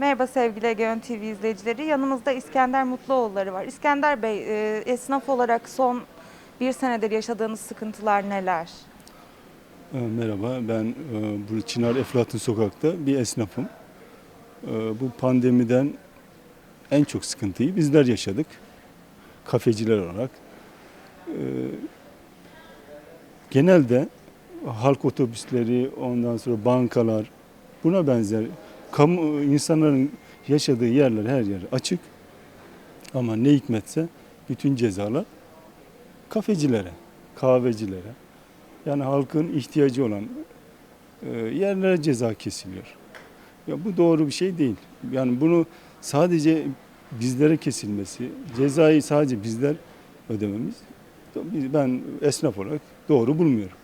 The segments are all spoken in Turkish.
Merhaba sevgili Egeon TV izleyicileri. Yanımızda İskender Mutluoğulları var. İskender Bey, e, esnaf olarak son bir senedir yaşadığınız sıkıntılar neler? E, Merhaba, ben e, Çınar Eflatun Sokak'ta bir esnafım. E, Bu pandemiden en çok sıkıntıyı bizler yaşadık. Kafeciler olarak. E, Genelde halk otobüsleri, ondan sonra bankalar, buna benzer kamu insanların yaşadığı yerler her yer açık. Ama ne hikmetse bütün cezalar kafecilere, kahvecilere, yani halkın ihtiyacı olan e, yerlere ceza kesiliyor. Ya bu doğru bir şey değil. Yani bunu sadece bizlere kesilmesi, cezayı sadece bizler ödememiz ben esnaf olarak doğru bulmuyorum.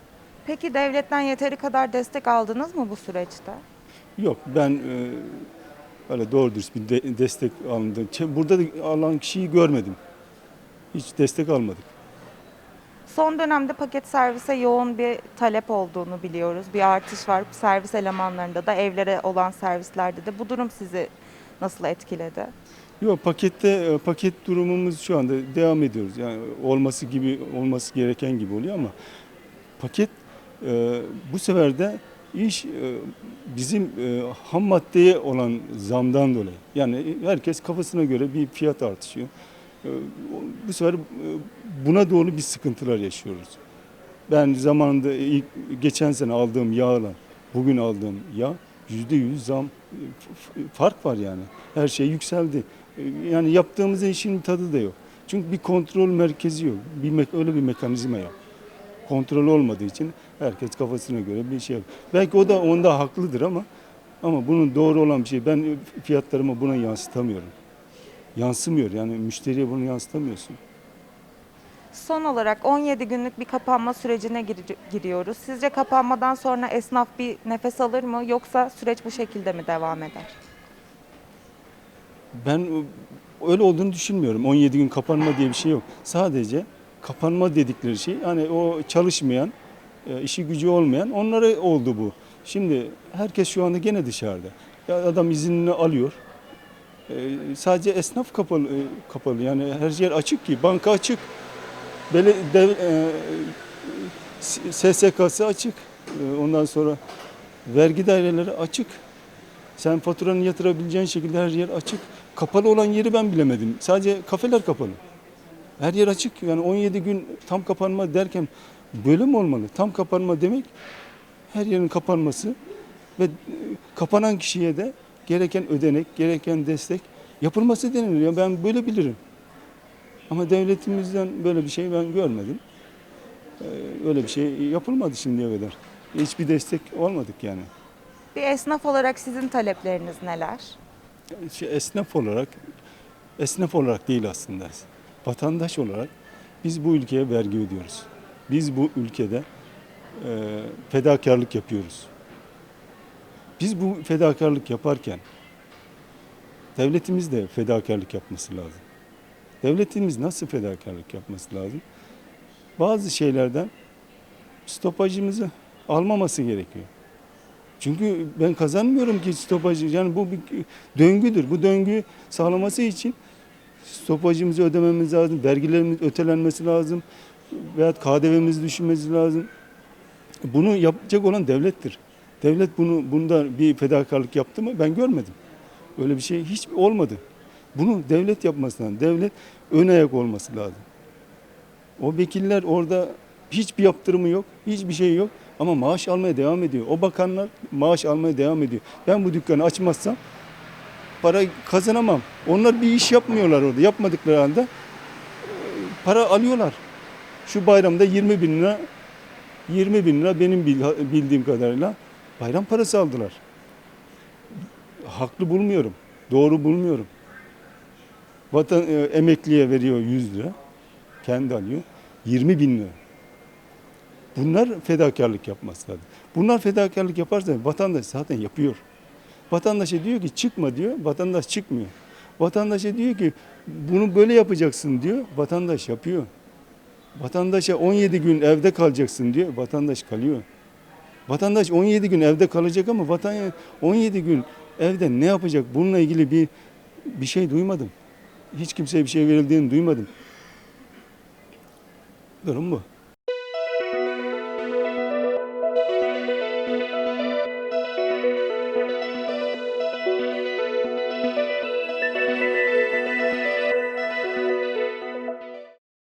Peki devletten yeteri kadar destek aldınız mı bu süreçte? Yok ben e, öyle doğru dürüst bir de- destek alındı. Burada da alan kişiyi görmedim. Hiç destek almadık. Son dönemde paket servise yoğun bir talep olduğunu biliyoruz. Bir artış var servis elemanlarında da evlere olan servislerde de. Bu durum sizi nasıl etkiledi? Yok pakette e, paket durumumuz şu anda devam ediyoruz. Yani olması gibi olması gereken gibi oluyor ama paket e, bu sefer de iş e, bizim e, ham maddeye olan zamdan dolayı. Yani herkes kafasına göre bir fiyat artışıyor. E, bu sefer e, buna doğru bir sıkıntılar yaşıyoruz. Ben zamanında ilk geçen sene aldığım yağla bugün aldığım yağ yüzde yüz zam e, fark var yani. Her şey yükseldi. E, Yani yaptığımız işin tadı da yok. Çünkü bir kontrol merkezi yok. Bir öyle bir mekanizma yok. Kontrol olmadığı için herkes kafasına göre bir şey yapıyor. Belki o da onda haklıdır ama ama bunun doğru olan bir şey. Ben fiyatlarımı buna yansıtamıyorum. Yansımıyor yani müşteriye bunu yansıtamıyorsun. Son olarak 17 günlük bir kapanma sürecine gir- giriyoruz. Sizce kapanmadan sonra esnaf bir nefes alır mı yoksa süreç bu şekilde mi devam eder? Ben öyle olduğunu düşünmüyorum. 17 gün kapanma diye bir şey yok. Sadece kapanma dedikleri şey hani o çalışmayan, e, işi gücü olmayan onlara oldu bu. Şimdi herkes şu anda gene dışarıda. Adam iznini alıyor. E, Sadece esnaf kapalı e, kapalı. Yani her yer açık ki banka açık. Bele, dev, SSK'sı açık. Ondan sonra vergi daireleri açık. Sen faturanı yatırabileceğin şekilde her yer açık. Kapalı olan yeri ben bilemedim. Sadece kafeler kapalı. Her yer açık. Yani 17 gün tam kapanma derken böyle mi olmalı? Tam kapanma demek her yerin kapanması ve kapanan kişiye de gereken ödenek, gereken destek yapılması deniliyor. Ben böyle bilirim. Ama devletimizden böyle bir şey ben görmedim. Ee, Öyle bir şey yapılmadı şimdiye kadar. Hiçbir destek olmadık yani. Bir esnaf olarak sizin talepleriniz neler? şey, esnaf olarak esnaf olarak değil aslında. Vatandaş olarak biz bu ülkeye vergi ödüyoruz. Biz bu ülkede e, fedakarlık yapıyoruz. Biz bu fedakarlık yaparken devletimiz de fedakarlık yapması lazım. Devletimiz nasıl fedakarlık yapması lazım? Bazı şeylerden stopajımızı almaması gerekiyor. Çünkü ben kazanmıyorum ki stopajı. Yani bu bir döngüdür. Bu döngüyü sağlaması için stopajımızı ödememiz lazım, vergilerimiz ötelenmesi lazım veyahut KDV'mizi düşünmesi lazım. Bunu yapacak olan devlettir. Devlet bunu bunda bir fedakarlık yaptı mı ben görmedim. Öyle bir şey hiç olmadı. Bunu devlet yapması lazım. Devlet ön ayak olması lazım. O vekiller orada hiçbir yaptırımı yok, hiçbir şey yok ama maaş almaya devam ediyor. O bakanlar maaş almaya devam ediyor. Ben bu dükkanı açmazsam para kazanamam. Onlar bir iş yapmıyorlar orada. Yapmadıkları halde e, para alıyorlar. Şu bayramda 20 bin lira 20 bin lira benim bil- bildiğim kadarıyla bayram parası aldılar. Haklı bulmuyorum. Doğru bulmuyorum. Vatan, e, emekliye veriyor 100 lira. Kendi alıyor. 20 bin lira. Bunlar fedakarlık yapması. Bunlar fedakarlık yaparsa vatandaş zaten yapıyor. Vatandaşa diyor ki çıkma diyor, vatandaş çıkmıyor. Vatandaşa diyor ki bunu böyle yapacaksın diyor, vatandaş yapıyor. Vatandaşa 17 gün evde kalacaksın diyor, vatandaş kalıyor. Vatandaş 17 gün evde kalacak ama vatan 17 gün evde ne yapacak bununla ilgili bir bir şey duymadım. Hiç kimseye bir şey verildiğini duymadım. Durum bu.